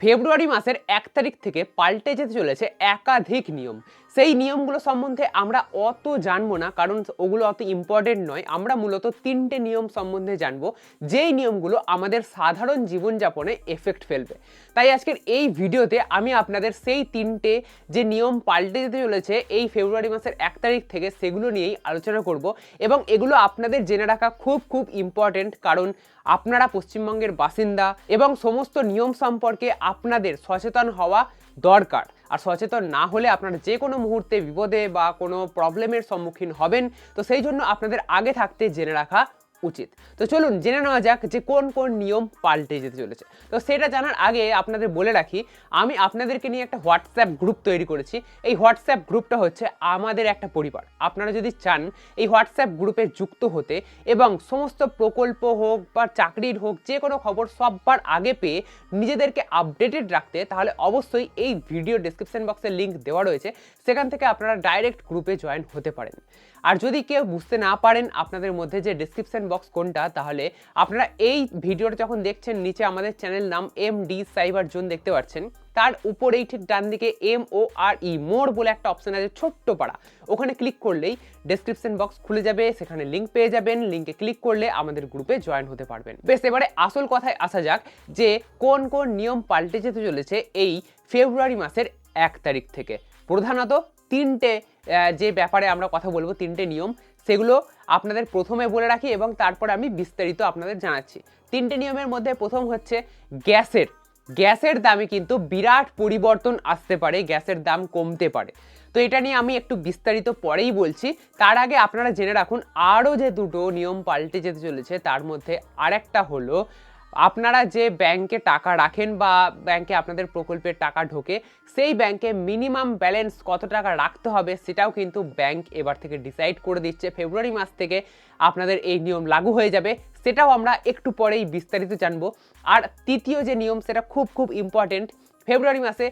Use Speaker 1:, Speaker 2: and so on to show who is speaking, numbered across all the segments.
Speaker 1: ফেব্রুয়ারি মাসের এক তারিখ থেকে পাল্টে যেতে চলেছে একাধিক নিয়ম। সেই নিয়মগুলো সম্বন্ধে আমরা অত জানব না, কারণ ওগুলো অত ইম্পর্টেন্ট নয়। আমরা মূলত তিনটে নিয়ম সম্বন্ধে জানব। যেই নিয়মগুলো আমাদের সাধারণ জীবনযাপনে এফেক্ট ফেলবে। তাই আজকের এই ভিডিওতে আমি আপনাদের সেই তিনটে যে নিয়ম পাল্টে যেতে চলেছে এই ফেব্রুয়ারি মাসের এক তারিখ থেকে সেগুলো নিয়েই আলোচনা করব এবং এগুলো আপনাদের জেনে রাখা খুব খুব ইম্পর্টেন্ট কারণ আপনারা পশ্চিমবঙ্গের বাসিন্দা এবং সমস্ত নিয়ম সম্পর্কে আপনাদের সচেতন হওয়া দরকার। আর সচেতন না হলে আপনারা যে কোনো মুহূর্তে বিপদে বা কোনো প্রবলেমের সম্মুখীন হবেন। তো সেই জন্য আপনাদের আগে থাকতে জেনে রাখা উচিত। তো চলুন জেনে নেওয়া যাক যে কোন কোন নিয়ম পাল্টে যেতে চলেছে। তো সেটা জানার আগে আপনাদের বলে রাখি, আমি আপনাদেরকে নিয়ে একটা হোয়াটসঅ্যাপ গ্রুপ তৈরি করেছি। এই হোয়াটসঅ্যাপ গ্রুপটা হচ্ছে আমাদের একটা পরিবার। আপনারা যদি চান এই হোয়াটসঅ্যাপ গ্রুপে যুক্ত হতে এবং সমস্ত প্রকল্প হোক বা চাকরির হোক, যে কোনো খবর সববার আগে পেয়ে নিজেদেরকে আপডেটেড রাখতে, তাহলে অবশ্যই এই ভিডিও ডিসক্রিপশন বক্সে লিঙ্ক দেওয়া রয়েছে। সেখান থেকে আপনারা ডাইরেক্ট গ্রুপে জয়েন হতে পারেন। আর যদি কেউ বুঝতে না পারেন আপনাদের মধ্যে যে ডিসক্রিপশন বক্স কোনটা, তাহলে আপনারা এই ভিডিওটা যখন দেখছেন, নিচে আমাদের চ্যানেল নাম এম ডি সাইবার জোন দেখতে পাচ্ছেন। তার উপরেই ঠিক ডান দিকে এম ও আর ই মোড় বলে একটা অপশন আছে, ছোট্ট পাড়া। ওখানে ক্লিক করলেই ডেসক্রিপশন বক্স খুলে যাবে, সেখানে লিঙ্ক পেয়ে যাবেন। লিঙ্কে ক্লিক করলে আমাদের গ্রুপে জয়েন হতে পারবেন। বেশ, এবারে আসল কথায় আসা যাক যে কোন কোন নিয়ম পাল্টে যেতে চলেছে এই ফেব্রুয়ারি মাসের এক তারিখ থেকে। প্রধানত তিনটে যে ব্যাপারে আমরা কথা বলব, তিনটে নিয়ম, সেগুলো আপনাদের প্রথমে বলে রাখি এবং তারপরে আমি বিস্তারিত আপনাদের জানাচ্ছি। তিনটে নিয়মের মধ্যে প্রথম হচ্ছে গ্যাসের। গ্যাসের দামে কিন্তু বিরাট পরিবর্তন আসতে পারে, গ্যাসের দাম কমতে পারে। তো এটা নিয়ে আমি একটু বিস্তারিত পরেই বলছি। তার আগে আপনারা জেনে রাখুন, আরও যে দুটো নিয়ম পাল্টে যেতে চলেছে, তার মধ্যে আরেকটা হলো আপনারা যে ব্যাংকে টাকা রাখেন বা ব্যাংকে আপনাদের প্রকল্পের টাকা ঢোকে, সেই ব্যাংকে মিনিমাম ব্যালেন্স কত টাকা রাখতে হবে সেটাও কিন্তু ব্যাংক এবার থেকে ডিসাইড করে দিচ্ছে। ফেব্রুয়ারি মাস থেকে আপনাদের এই নিয়ম লাগু হয়ে যাবে, সেটাও আমরা একটু পরেই বিস্তারিত জানব। আর তৃতীয় যে নিয়ম, সেটা খুব খুব ইম্পর্টেন্ট ফেব্রুয়ারি মাসে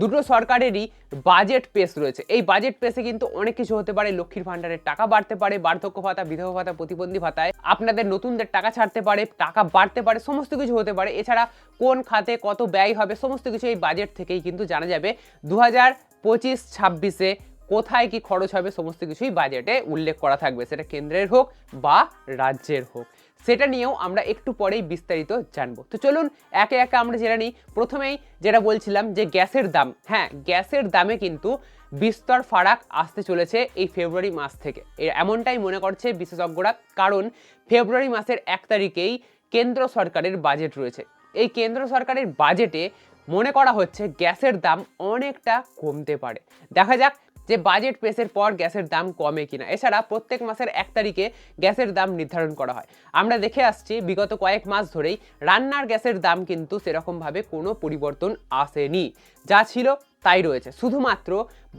Speaker 1: দুটো সরকারেরই বাজেট পেশ রয়েছে। এই বাজেট পেশে কিন্তু অনেক কিছু হতে পারে। লক্ষ্মীর ভাণ্ডারের টাকা বাড়তে পারে, বার্ধক্য ভাতা, বিধবা ভাতা, প্রতিবন্ধী ভাতায় আপনাদের নতুনদের টাকা ছাড়তে পারে, টাকা বাড়তে পারে, সমস্ত কিছু হতে পারে। এছাড়া কোন খাতে কত ব্যয় হবে, সমস্ত কিছু এই বাজেট থেকেই কিন্তু জানা যাবে। দু হাজার পঁচিশ ছাব্বিশে কোথায় কি খরচ হবে, সমস্ত কিছুই বাজেটে উল্লেখ করা থাকবে। সেটা কেন্দ্রের হোক বা রাজ্যের হোক। সেটা নিয়েও আমরা একটু পরেই বিস্তারিত জানব। তো চলুন, একে একে আমরা জেনে নিই। প্রথমেই যেটা বলছিলাম যে গ্যাসের দাম হ্যাঁ গ্যাসের দামে কিন্তু বিস্তর ফারাক আসতে চলেছে এই ফেব্রুয়ারি মাস থেকে। এমনটাই মনে করছে বিশেষজ্ঞরা, কারণ ফেব্রুয়ারি মাসের এক তারিখেই কেন্দ্র সরকারের বাজেট রয়েছে। এই কেন্দ্র সরকারের বাজেটে মনে করা হচ্ছে গ্যাসের দাম অনেকটা কমতে পারে। দেখা যাক যে বাজেট পেসের পর গ্যাসের দাম কমে কিনা। এছাড়া প্রত্যেক মাসের এক তারিখে গ্যাসের দাম নির্ধারণ করা হয়। আমরা দেখে আসছি, বিগত কয়েক মাস ধরেই রান্নার গ্যাসের দাম কিন্তু সেরকমভাবে কোনো পরিবর্তন আসেনি। যা ছিল তাই রয়েছে। শুধুমাত্র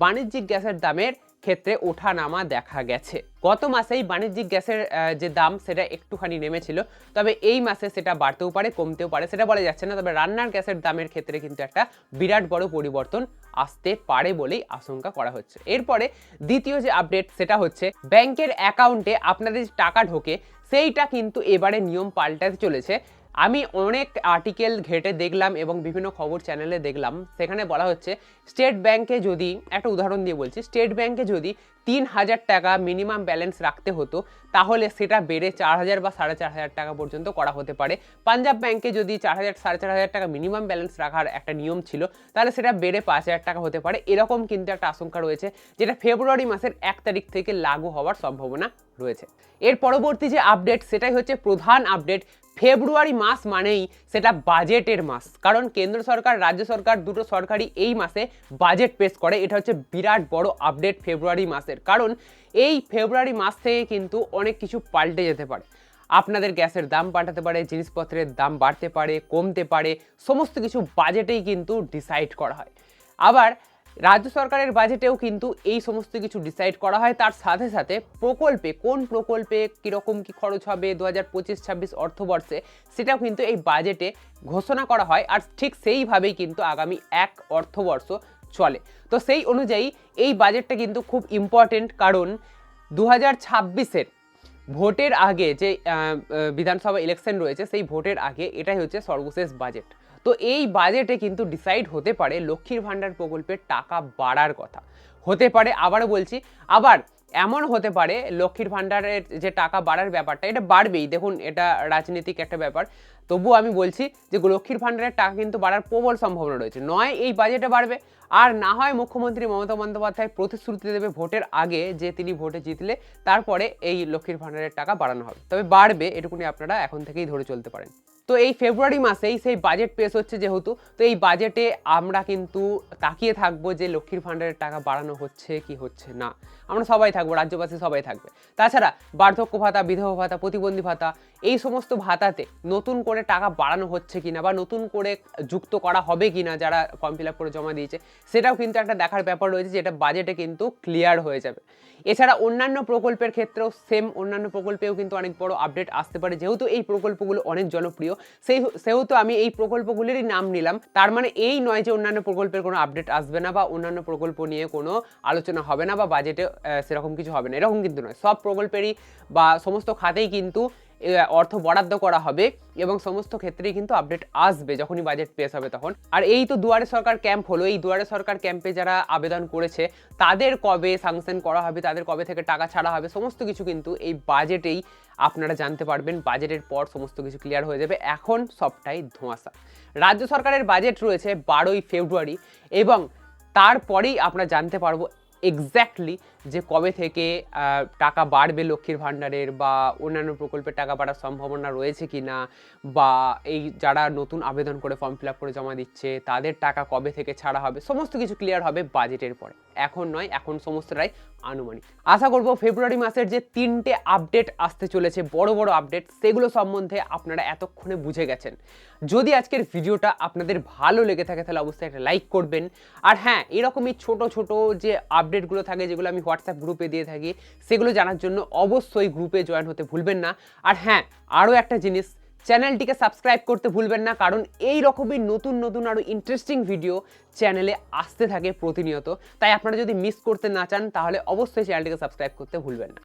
Speaker 1: বাণিজ্যিক গ্যাসের দামের ক্ষেত্রে ওঠানামা দেখা গেছে। গত মাসেই বাণিজ্যিক গ্যাসের যে দাম সেটা একটুখানি নেমেছিল, তবে এই মাসে সেটা বাড়তেও পারে, কমতেও পারে, সেটা বলা যাচ্ছে না, তবে রান্নার গ্যাসের দামের ক্ষেত্রে কিন্তু একটা বিরাট বড় পরিবর্তন আসতে পারে বলেই আশঙ্কা করা হচ্ছে। এরপরে দ্বিতীয় যে আপডেট সেটা হচ্ছে, ব্যাংকের অ্যাকাউন্টে আপনাদের টাকা ঢোকে, সেইটা কিন্তু এবারে নিয়ম পাল্টাতে চলেছে। আমি অনেক আর্টিকেল ঘেটে দেখলাম এবং বিভিন্ন খবর চ্যানেলে দেখলাম। সেখানে বলা হচ্ছে স্টেট ব্যাংকে যদি, একটা উদাহরণ দিয়ে বলছি স্টেট ব্যাংকে যদি তিন হাজার টাকা মিনিমাম ব্যালেন্স রাখতে হতো, তাহলে সেটা বেড়ে চার হাজার বা সাড়ে চার হাজার টাকা পর্যন্ত করা হতে পারে। পাঞ্জাব ব্যাংকে যদি চার হাজার, সাড়ে চার হাজার টাকা মিনিমাম ব্যালেন্স রাখার একটা নিয়ম ছিল, তাহলে সেটা বেড়ে পাঁচ হাজার টাকা হতে পারে। এরকম কিন্তু একটা আশঙ্কা রয়েছে, যেটা ফেব্রুয়ারি মাসের এক তারিখ থেকে লাগু হওয়ার সম্ভাবনা রয়েছে। এর পরবর্তী যে আপডেট সেটাই হচ্ছে প্রধান আপডেট ফেব্রুয়ারি মাস মানেই সেটা বাজেটের মাস। কারণ কেন্দ্র সরকার, রাজ্য সরকার দুটো সরকারই এই মাসে বাজেট পেশ করে। এটা হচ্ছে বিরাট বড় আপডেট ফেব্রুয়ারি মাসের। কারণ এই ফেব্রুয়ারি মাস থেকে কিন্তু অনেক কিছু পাল্টে যেতে পারে। আপনাদের গ্যাসের দাম পাঠাতে পারে, জিনিসপত্রের দাম বাড়তে পারে, কমতে পারে, সমস্ত কিছু বাজেটেই কিন্তু ডিসাইড করা হয়। আবার রাজ্য সরকারের বাজেটেও কিন্তু এই সমস্ত কিছু ডিসাইড করা হয়। তার সাথে সাথে প্রকল্পে কোন প্রকল্পে কীরকম কী খরচ হবে দু হাজার পঁচিশ, ছাব্বিশ অর্থবর্ষে, সেটাও কিন্তু এই বাজেটে ঘোষণা করা হয়। আর ঠিক সেইভাবেই কিন্তু আগামী এক অর্থবর্ষ চলে। তো সেই অনুযায়ী এই বাজেটটা কিন্তু খুব ইম্পর্টেন্ট কারণ দু হাজার ছাব্বিশের ভোটের আগে যে বিধানসভা ইলেকশন রয়েছে, সেই ভোটের আগে এটাই হচ্ছে সর্বশেষ বাজেট তো এই বাজেটে কিন্তু ডিসাইড হতে পারে লক্ষ্মীর ভাণ্ডার প্রকল্পের টাকা বাড়ার কথা। হতে পারে, আবারও বলছি, আবার এমন হতে পারে লক্ষ্মীর ভাণ্ডারের যে টাকা বাড়ার ব্যাপারটা, এটা বাড়বেই। দেখুন, এটা রাজনৈতিক একটা ব্যাপার। তবুও আমি বলছি যে লক্ষ্মীর ভাণ্ডারের টাকা কিন্তু বাড়ার প্রবল সম্ভাবনা রয়েছে। নয়, এই বাজেটে বাড়বে। আর না হয় মুখ্যমন্ত্রী মমতা বন্দ্যোপাধ্যায় প্রতিশ্রুতি দেবে ভোটের আগে যে তিনি ভোটে জিতলে, তারপরে এই লক্ষ্মীর ভাণ্ডারের টাকা বাড়ানো হবে। তবে বাড়বে, এটুকুনি আপনারা এখন থেকেই ধরে চলতে পারেন। তো এই ফেব্রুয়ারি মাসেই সেই বাজেট পেশ হচ্ছে যেহেতু, তো এই বাজেটে আমরা কিন্তু তাকিয়ে থাকব যে লক্ষ্মীর ভাণ্ডারের টাকা বাড়ানো হচ্ছে কি হচ্ছে না। আমরা সবাই থাকব, রাজ্যবাসী সবাই থাকবে। তাছাড়া বার্ধক্য ভাতা, বিধবা ভাতা, প্রতিবন্ধী ভাতা, এই সমস্ত ভাতাতে নতুন করে টাকা বাড়ানো হচ্ছে কিনা বা নতুন করে যুক্ত করা হবে কিনা যারা ফর্ম ফিল আপ করে জমা দিয়েছে, সেটাও কিন্তু একটা দেখার ব্যাপার রয়েছে যেটা বাজেটে কিন্তু ক্লিয়ার হয়ে যাবে। এছাড়া অন্যান্য প্রকল্পের ক্ষেত্রেও সেম অন্যান্য প্রকল্পেও কিন্তু অনেক বড় আপডেট আসতে পারে, যেহেতু এই প্রকল্পগুলো অনেক জনপ্রিয়। সেই সেহেতু আমি এই প্রকল্পগুলিরই নাম নিলাম। তার মানে এই নয় যে অন্যান্য প্রকল্পের কোনো আপডেট আসবে না বা অন্যান্য প্রকল্প নিয়ে কোনো আলোচনা হবে না বা বাজেটে সেরকম কিছু হবে না। এরকম কিন্তু নয়। সব প্রকল্পেরই বা সমস্ত খাতেই কিন্তু অর্থ বরাদ্দ করা হবে এবং সমস্ত ক্ষেত্রেই কিন্তু আপডেট আসবে যখনই বাজেট পেশ হবে তখন। আর এই তো দুয়ারে সরকার ক্যাম্প হলো, এই দুয়ারে সরকার ক্যাম্পে যারা আবেদন করেছে, তাদের কবে সাংশন করা হবে, তাদের কবে থেকে টাকা ছাড়া হবে, সমস্ত কিছু কিন্তু এই বাজেটেই আপনারা জানতে পারবেন বাজেটের পর সমস্ত কিছু ক্লিয়ার হয়ে যাবে। এখন সবটাই ধোঁয়াশা। রাজ্য সরকারের বাজেট রয়েছে বারোই ফেব্রুয়ারি এবং তারপরেই আমরা জানতে পারব এক্স্যাক্টলি যে কবে থেকে টাকা বাড়বে লক্ষ্মীর ভাণ্ডারের বা অন্যান্য প্রকল্পের টাকা বাড়ার সম্ভাবনা রয়েছে কি না বা এই যারা নতুন আবেদন করে ফর্ম ফিল আপ করে জমা দিচ্ছে, তাদের টাকা কবে থেকে ছাড়া হবে? সমস্ত কিছু ক্লিয়ার হবে বাজেটের পরে। এখন নয়, এখন সমস্তটাই আনুমানিক। আশা করব ফেব্রুয়ারি মাসের যে তিনটে আপডেট আসতে চলেছে, বড় বড় আপডেট সেগুলো সম্বন্ধে আপনারা এতক্ষণে বুঝে গেছেন। যদি আজকের ভিডিওটা আপনাদের ভালো লেগে থাকে, তাহলে অবশ্যই একটা লাইক করবেন। আর হ্যাঁ এরকমই ছোট ছোট যে আপডেটগুলো থাকে, যেগুলো আমি হোয়াটসঅ্যাপ গ্রুপে দিয়ে থাকি। সেগুলো জানার জন্য অবশ্যই গ্রুপে জয়েন হতে ভুলবেন না। আর হ্যাঁ আরও একটা জিনিস, চ্যানেলটিকে সাবস্ক্রাইব করতে ভুলবেন না, কারণ এই রকমই নতুন নতুন আরও ইন্টারেস্টিং ভিডিও চ্যানেলে আসতে থাকে প্রতিনিয়ত। তাই আপনারা যদি মিস করতে না চান, তাহলে অবশ্যই চ্যানেলটিকে সাবস্ক্রাইব করতে ভুলবেন না।